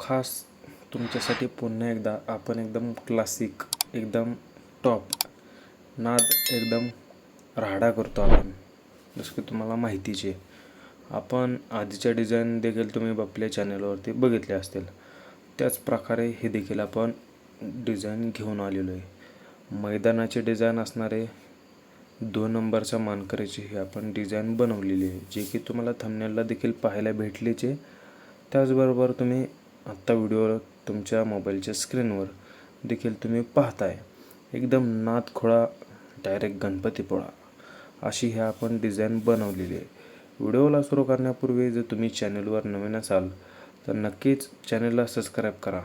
खास तुमच्यासाठी पुन्हा एकदा आपण एकदम क्लासिक एकदम टॉप नाद एकदम राहाडा करतो आपण. जसं की तुम्हाला माहितीचे आपण आधीच्या डिझाईन देखील तुम्ही आपल्या चॅनलवरती बघितले असतील. त्याच प्रकारे हे देखील आपण डिझाईन घेऊन आलेलो आहे. मैदानाचे डिझाईन असणारे दोन नंबरच्या मानकऱ्याची ही आपण डिझाईन बनवलेली आहे. जे की तुम्हाला थमनेलला देखील पाहायला भेटलेचे. त्याचबरोबर तुम्ही आत्ता व्हिडिओ तुमच्या मोबाईलच्या स्क्रीनवर देखील तुम्ही पाहताय. एकदम नाद खोळा डायरेक्ट गणपतीपोळा अशी ह्या आपण डिझाईन बनवलेली आहे. व्हिडिओला सुरू करण्यापूर्वी जर तुम्ही चॅनलवर नवीन असाल तर नक्कीच चॅनलला सबस्क्राईब करा.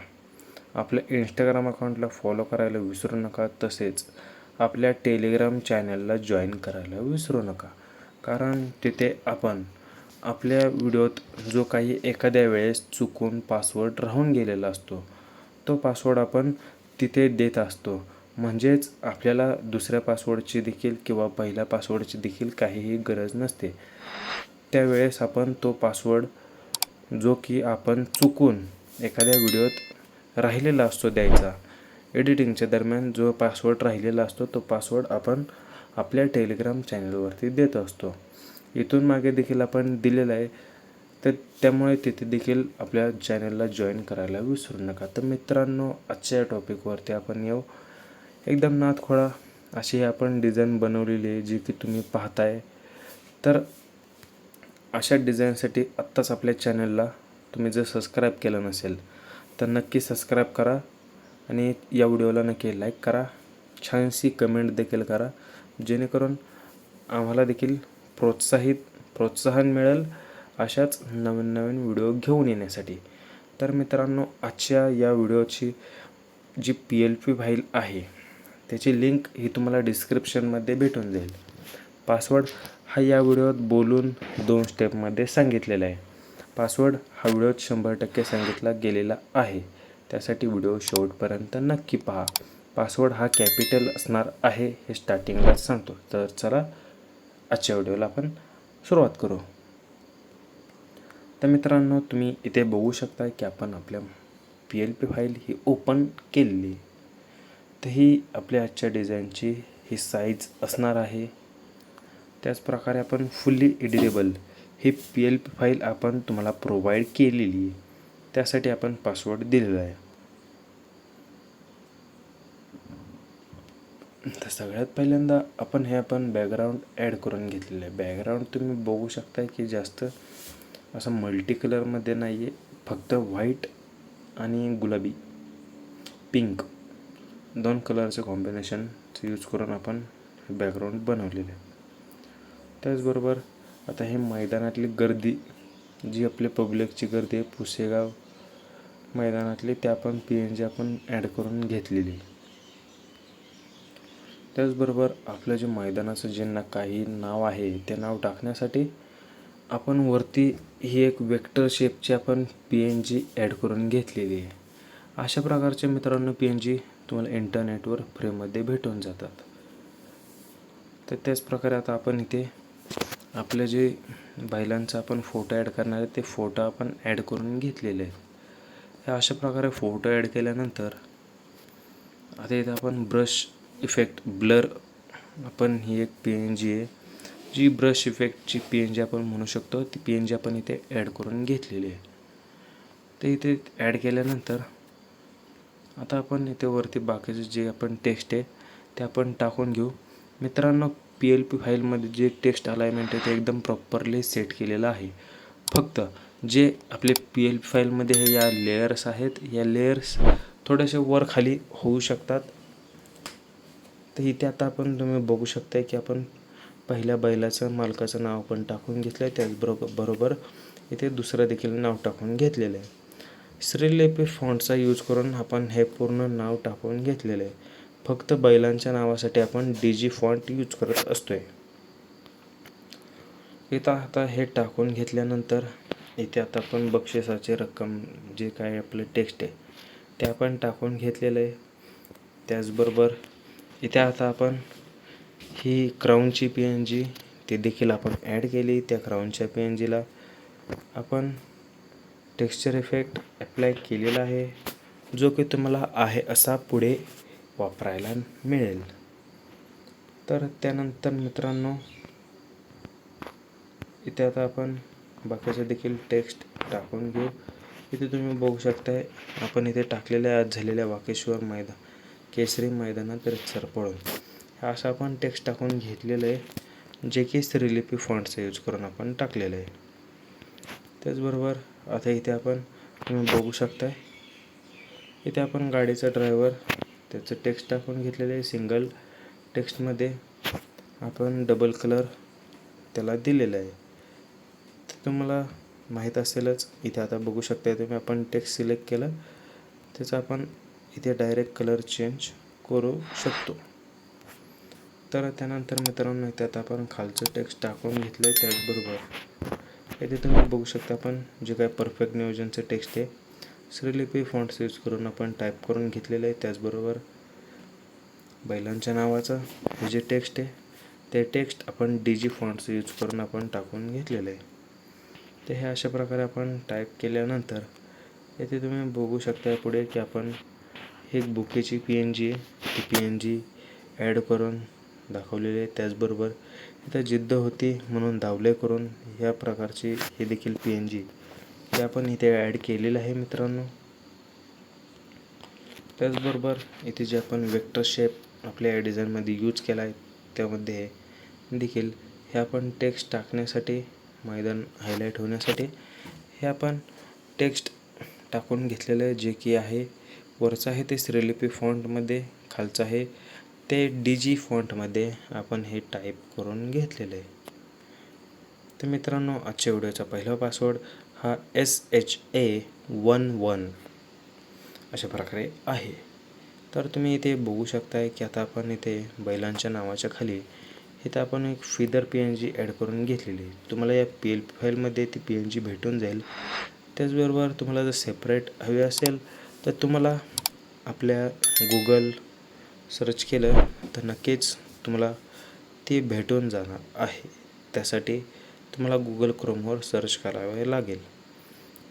आपल्या इंस्टाग्राम अकाउंटला फॉलो करायला विसरू नका. तसेच आपल्या टेलिग्राम चॅनलला जॉईन करायला विसरू नका. कारण तिथे आपण आपल्या व्हिडिओत जो काही एखाद्या वेळेस चुकून पासवर्ड राहून गेलेला असतो तो पासवर्ड आपण तिथे देत असतो. म्हणजेच आपल्याला दुसऱ्या पासवर्डची देखील किंवा पहिल्या पासवर्डची देखील काहीही गरज नसते. त्यावेळेस आपण तो पासवर्ड जो की आपण चुकून एखाद्या व्हिडिओत राहिलेला असतो द्यायचा एडिटिंगच्या दरम्यान जो पासवर्ड राहिलेला असतो तो पासवर्ड आपण आपल्या टेलिग्राम चॅनलवरती देत असतो. इथून मागे देखील आपण दिलेलं आहे. तर त्यामुळे तिथे देखील आपल्या चॅनलला जॉईन करायला विसरू नका. तर मित्रांनो आजच्या या टॉपिकवरती आपण येऊ. एकदम नाथखोळा अशी आपण डिझाईन बनवलेली आहे जी की तुम्ही पाहताय. तर अशा डिझाईनसाठी आत्ताच आपल्या चॅनलला तुम्ही जर सबस्क्राईब केलं नसेल तर नक्की सबस्क्राईब करा आणि या व्हिडिओला नक्की लाईक करा. छानशी कमेंट देखील करा जेणेकरून आम्हाला देखील प्रोत्साहित प्रोत्साहन मिळेल अशाच नवीन नवीन व्हिडिओ घेऊन येण्यासाठी. तर मित्रांनो आजच्या या व्हिडिओची G P L P file आहे त्याची लिंक ही तुम्हाला डिस्क्रिप्शनमध्ये भेटून जाईल. पासवर्ड हा या व्हिडिओत बोलून दोन स्टेपमध्ये सांगितलेला आहे. पासवर्ड हा व्हिडिओत शंभर टक्के सांगितला गेलेला आहे. त्यासाठी व्हिडिओ शेवटपर्यंत नक्की पहा. पासवर्ड हा कॅपिटल असणार आहे हे स्टार्टिंगलाच सांगतो. तर चला आजच्या व्हिडिओला आपण सुरुवात करू. तर मित्रांनो तुम्ही इथे बघू शकता की आपण आपल्या पी एल पी फाईल ही ओपन केलेली तर ही आपल्या आजच्या डिझाईनची ही साईज असणार आहे. त्याचप्रकारे आपण फुल्ली एडिटेबल ही पी एल पी फाईल आपण तुम्हाला प्रोव्हाइड केलेली आहे. त्यासाठी आपण पासवर्ड दिलेला आहे. तर सगळ्यात पहिल्यांदा आपण हे आपण बॅकग्राऊंड ॲड करून घेतलेलं आहे. बॅकग्राऊंड तुम्ही बघू शकता की जास्त असं मल्टी कलरमध्ये नाही आहे फक्त व्हाईट आणि गुलाबी. पिंक दोन कलरचं कॉम्बिनेशन यूज करून आपण बॅकग्राऊंड बनवलेलं आहे. त्याचबरोबर आता हे मैदानातली गर्दी जी आपली पब्लिकची गर्दी आहे पुसेगाव मैदानातली त्या पण पी एन जी आपण ॲड करून घेतलेली त्याचबरोबर आपलं जे मैदानाचं जे ना काही नाव आहे ते नाव टाकण्यासाठी आपण वरती ही एक वेक्टर शेपची आपण पी एन जी ॲड करून घेतलेली आहे. अशा प्रकारचे मित्रांनो पी एन जी तुम्हाला इंटरनेटवर फ्रीमध्ये भेटून जातात. तर त्याच प्रकारे आता आपण इथे आपले जे बैलांचा आपण फोटो ॲड करणार आहे ते फोटो आपण ॲड करून घेतलेले आहेत. हे अशा प्रकारे फोटो ॲड केल्यानंतर आता इथे आपण ब्रश इफेक्ट ब्लर आपण ही एक पी एन जी आहे. जी ब्रश इफेक्टची पी एन जी आपण म्हणू शकतो ती पी एन जी आपण इथे ॲड करून घेतलेली आहे. तर इथे ॲड केल्यानंतर आता आपण इथे वरती बाकीचे जे आपण टेक्स्ट आहे ते आपण टाकून घेऊ. मित्रांनो पी एल पी फाईलमध्ये जे टेक्स्ट अलाइनमेंट आहे ते एकदम प्रॉपरली सेट केलेलं आहे. फक्त जे आपले पी एल पी फाईलमध्ये हे या लेयर्स आहेत या लेयर्स थोडेसे वर खाली होऊ शकतात. तर इथे आता आपण तुम्ही बघू शकताय की आपण पहिल्या बैलाचं मालकाचं नाव पण टाकून घेतलं आहे त्याचबरोबर बरोबर इथे दुसरं देखील नाव टाकून घेतलेलं आहे. श्रीलेपी फॉन्टचा यूज करून आपण हे पूर्ण नाव टाकून घेतलेलं आहे. फक्त बैलांच्या नावासाठी आपण डी जी फॉन्ट यूज करत असतो आहे इथं आता हे टाकून घेतल्यानंतर इथे आता आपण बक्षिसाची रक्कम जे काय आपलं टेक्स्ट आहे ते आपण टाकून घेतलेलं आहे. त्याचबरोबर इथे आता आपण ही क्राऊनची पी एन जी ती देखील आपण ॲड केली. त्या क्राऊनच्या पी एन जीला आपण टेक्स्चर इफेक्ट अप्लाय केलेला आहे. जो की तुम्हाला आहे असा पुढे वापरायला मिळेल. तर त्यानंतर मित्रांनो इथे आता आपण बाकीचं देखील टेक्स्ट टाकून घेऊ. इथे तुम्ही बघू शकताय आपण इथे टाकलेल्या आज झालेल्या वाकेश्वर मैदान केसरी मैदानात रितसर पळून. असं आपण टेक्स्ट टाकून घेतलेलं आहे. जे की स्त्रीलिपी फॉन्टचा यूज करून आपण टाकलेलं आहे. त्याचबरोबर आता इथे आपण तुम्ही बघू शकताय. इथे आपण गाडीचा ड्रायव्हर त्याचं टेक्स्ट टाकून घेतलेलं आहे. सिंगल टेक्स्टमध्ये आपण डबल कलर त्याला दिलेला आहे. तर तुम्हाला माहीत असेलच इथे आता बघू शकता तुम्ही आपण टेक्स्ट सिलेक्ट केलं. त्याचा आपण इथे डायरेक्ट कलर चेंज करू शकतो. तर त्यानंतर मित्रांनो इथे आता आपण खालचं टेक्स्ट टाकून घेतलं आहे त्याचबरोबर. इथे तुम्ही बघू शकता आपण जे काय परफेक्ट नियोजनचं टेक्स्ट आहे. श्रीलिपी फॉन्ट्स यूज करून आपण टाईप करून घेतलेलं आहे. त्याचबरोबर बैलांच्या नावाचं हे जे टेक्स्ट आहे ते टेक्स्ट आपण डी जी फॉन्ट्स यूज करून आपण टाकून घेतलेलं आहे. ते हे अशा प्रकारे आपण टाईप केल्यानंतर येथे तुम्ही बघू शकता पुढे की आपण एक बुकेची पी एन जी आहे. ती पी एन जी ॲड करून दाखवलेली आहे. त्याचबरोबर इथं जिद्द होती म्हणून धावले करून ह्या प्रकारची हे देखील पी एन जी हे आपण इथे ॲड केलेलं आहे मित्रांनो. त्याचबरोबर इथे जे आपण वेक्टर शेप आपल्या या डिझाईनमध्ये यूज केला आहे त्यामध्ये देखील हे आपण टेक्स्ट टाकण्यासाठी मैदान हायलाईट होण्यासाठी हे आपण टेक्स्ट टाकून घेतलेलं आहे जे की आहे वरचं आहे ते श्रीलिपी फॉन्टमध्ये खालचं आहे ते डी जी फॉन्टमध्ये आपण हे टाईप करून घेतलेलं आहे. तर मित्रांनो आजच्या व्हिडिओचा पहिला पासवर्ड हा S H A one one अशा प्रकारे आहे. तर तुम्ही इथे बघू शकताय की आता आपण इथे बैलांच्या नावाच्या खाली इथं आपण एक feather P N G add करून घेतलेली आहे. तुम्हाला या पी एल फाईलमध्ये ती पी एन जी भेटून जाईल. त्याचबरोबर तुम्हाला जर सेपरेट हवी असेल तर तुम्हाला आपल्या गुगल सर्च केलं तर नक्कीच तुम्हाला ती भेटून जाणार आहे. त्यासाठी तुम्हाला गुगल क्रोमवर सर्च करावे लागेल.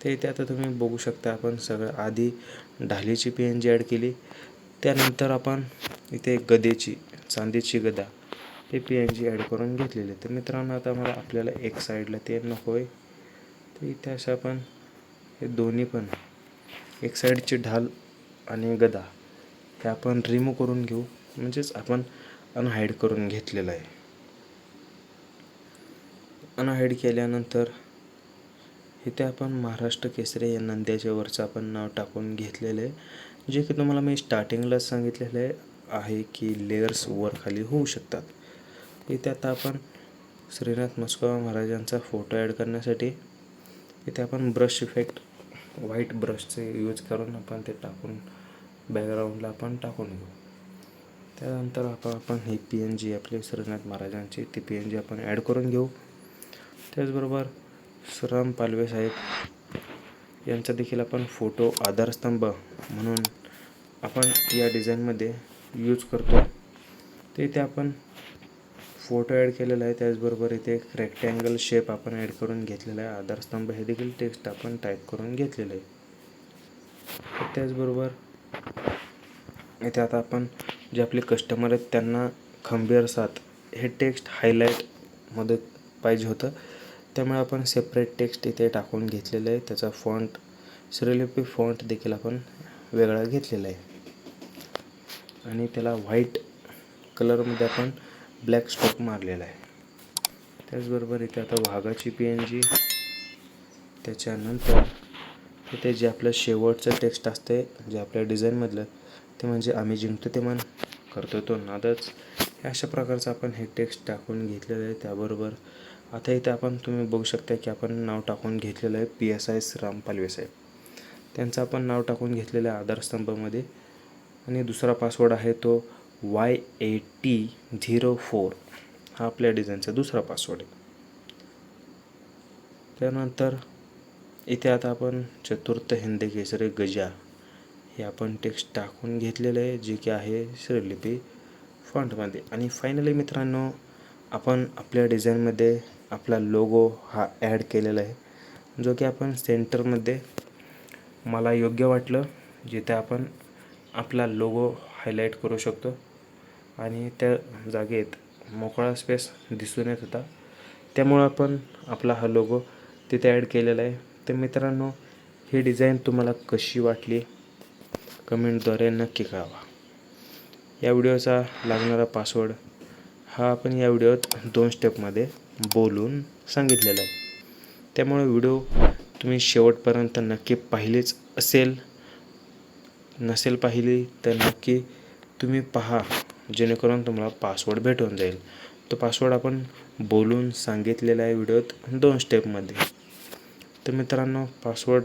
ते इथे आता तुम्ही बघू शकता आपण सगळं आधी ढालीची पी एन जी ॲड केली. त्यानंतर आपण इथे गदेची चांदीची गदा हे पी एन जी ॲड करून घेतलेले. तर मित्रांनो आता मला आपल्याला एक साईडला ते नको आहे. तर इथे असं आपण हे दोन्ही पण एक साईडची ढाल आणि गदा हे आपण रिमूव्ह करून घेऊ. म्हणजेच आपण अनहाईड करून घेतलेलं आहे. अनहाईड केल्यानंतर इथे आपण महाराष्ट्र केसरी या नंद्याच्या वरचं आपण नाव टाकून घेतलेलं आहे. जे की तुम्हाला मी स्टार्टिंगलाच सांगितलेलं आहे आहे की लेअर्स वर खाली होऊ शकतात. इथे आता आपण श्रीनाथ मस्कवा महाराजांचा फोटो ॲड करण्यासाठी इथे आपण ब्रश इफेक्ट व्हाईट ब्रशचे यूज करून आपण ते टाकून बॅकग्राऊंडला आपण टाकून घेऊ. त्यानंतर आपण आपण ही पी एन जी आपली श्रीनाथ महाराजांची ती पी एन जी आपण ॲड करून घेऊ. त्याचबरोबर श्रीराम पालवे साहेब यांचा देखील आपण फोटो आधारस्तंभ म्हणून आपण या डिझाईनमध्ये यूज करतो. ते ते आपण फोटो ॲड केलेला आहे त्याचबरोबर इथे एक रेक्टँगल शेप आपण ॲड करून घेतलेला आहे. आधारस्तंभ हे देखील टेक्स्ट आपण टाईप करून घेतलेलं आहे. त्याचबरोबर इथे आता आपण जे आपले कस्टमर आहेत त्यांना खंबीर साथ हे टेक्स्ट हायलाईटमध्ये पाहिजे होतं. त्यामुळे आपण सेपरेट टेक्स्ट इथे टाकून घेतलेलं आहे. त्याचा फॉन्ट श्रीलिपी फॉन्ट देखील आपण वेगळा घेतलेला आहे. आणि त्याला व्हाईट कलरमध्ये आपण ब्लॅक स्टॉक मारलेला आहे. त्याचबरोबर इथे आता वाघाची पी एन जी त्याच्यानंतर इथे जे आपलं शेवटचं टेक्स्ट असते जे आपल्या डिझाईनमधलं ते म्हणजे आम्ही जिंकतो ते मन करतो तो नादच. हे अशा प्रकारचं आपण हे टेक्स्ट टाकून घेतलेलं आहे. त्याबरोबर आता इथे आपण तुम्ही बघू शकता की आपण नाव टाकून घेतलेलं आहे P S I Ram Palve साहेब. त्यांचं आपण नाव टाकून घेतलेलं आहे आधारस्तंभामध्ये. आणि दुसरा पासवर्ड आहे तो Y A T zero four हा आपल्या डिझाईनचा दुसरा पासवर्ड आहे. त्यानंतर इथे आता आपण चतुर्थ हिंदी केसरी गजा हे आपण टेक्स्ट टाकून घेतलेलं आहे जे की आहे श्रीलिपी फॉन्टमध्ये आणि फायनली मित्रांनो आपण आपल्या डिझाईनमध्ये आपला लोगो हा ॲड केलेला आहे जो की आपण सेंटरमध्ये मला योग्य वाटलं जिथे आपण आपला लोगो हायलाईट करू शकतो. आणि त्या जागेत मोकळा स्पेस दिसून येत होता. त्यामुळं आपण आपला हा लोगो तिथे ॲड केलेला आहे. तर मित्रांनो ही डिझाईन तुम्हाला कशी वाटली? कमेंटद्वारे नक्की कळवा. या व्हिडिओचा लागणारा पासवर्ड हा आपण या व्हिडिओत दोन स्टेपमध्ये बोलून सांगितलेला आहे. त्यामुळे व्हिडिओ तुम्ही शेवटपर्यंत नक्की पाहिलेच असेल नसेल पाहिली तर नक्की तुम्ही पहा. जेणेकरून तुम्हाला पासवर्ड भेटून जाईल. तो पासवर्ड आपण बोलून सांगितलेला आहे व्हिडिओत दोन स्टेपमध्ये तर मित्रांनो पासवर्ड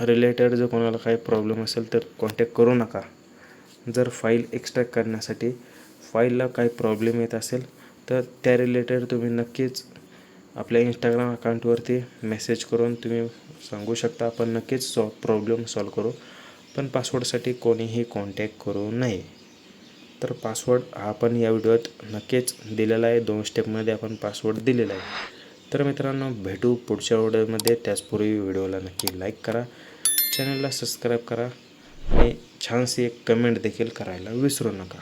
रिलेटेड जर कोणाला काही प्रॉब्लेम असेल तर कॉन्टॅक्ट करू नका. जर फाईल एक्स्ट्रॅक्ट करण्यासाठी फाईलला काही प्रॉब्लेम येत असेल तर त्या रिलेटेड तुम्ही नक्कीच आपल्या इंस्टाग्राम अकाउंटवरती मेसेज करून तुम्ही सांगू शकता. आपण नक्कीच सॉ प्रॉब्लेम सॉल्व करू. पण पासवर्डसाठी कोणीही कॉन्टॅक्ट करू नये. तर पासवर्ड हा आपण या व्हिडिओत नक्कीच दिलेला आहे. दोन स्टेपमध्ये आपण पासवर्ड दिलेला आहे. तर मित्रांनो भेटू पुढच्या व्हिडिओमध्ये त्याचपूर्वी व्हिडिओला नक्की लाईक करा. चॅनलला सबस्क्राईब करा. आणि छानशी एक कमेंट देखील करायला विसरू नका.